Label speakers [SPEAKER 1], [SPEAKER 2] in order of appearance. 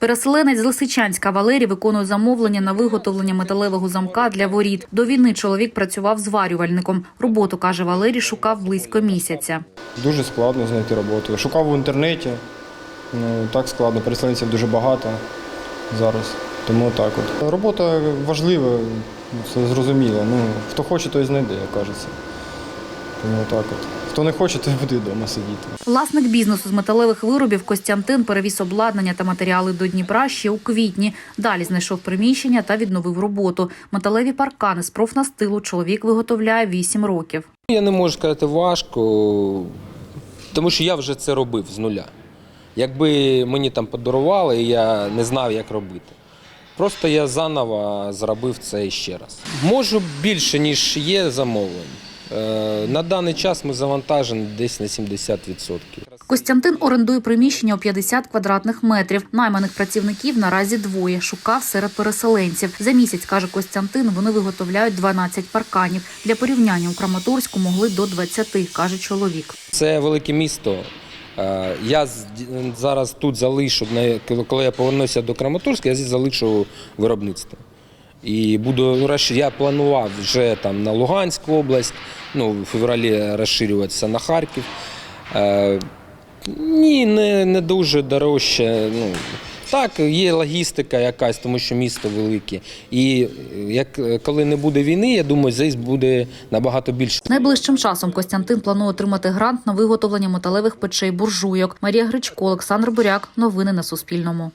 [SPEAKER 1] Переселенець з Лисичанська Валерій виконує замовлення на виготовлення металевого замка для воріт. До війни чоловік працював зварювальником. Роботу, каже Валерій, шукав близько місяця.
[SPEAKER 2] Дуже складно знайти роботу. Шукав в інтернеті. Ну, так складно, переселенців дуже багато зараз. Тому так от. Робота важлива, це зрозуміло. Ну, хто хоче, той знайде, як кажеться. Тому так от. Хто не хоче, той буде вдома сидіти.
[SPEAKER 1] Власник бізнесу з металевих виробів Костянтин перевіз обладнання та матеріали до Дніпра ще у квітні. Далі знайшов приміщення та відновив роботу. Металеві паркани з профнастилу чоловік виготовляє 8 років.
[SPEAKER 3] Я не можу сказати важко, тому що я вже це робив з нуля. Якби мені там подарували, я не знав, як робити. Просто я заново зробив це ще раз. Можу більше, ніж є замовлень. Е, На даний час ми завантажені десь на 70%.
[SPEAKER 1] Костянтин орендує приміщення у 50 квадратних метрів. Найманих працівників наразі двоє. Шукав серед переселенців. За місяць, каже Костянтин, вони виготовляють 12 парканів. Для порівняння у Краматорську могли до 20, каже чоловік.
[SPEAKER 3] Це велике місто. Е, Я зараз тут залишу, коли я повернуся до Краматорська, я здесь залишу виробництво. І буду я планував вже там на Луганську область, ну, в февралі розширюватися на Харків. Е, Ні, не, не дуже дорожче. Ну, так, є логістика якась, тому що місто велике. І е, як, коли не буде війни, я думаю, здесь буде набагато більше
[SPEAKER 1] Найближчим часом Костянтин планує отримати грант на виготовлення металевих печей буржуйок. Марія Гричко, Олександр Буряк. Новини на Суспільному.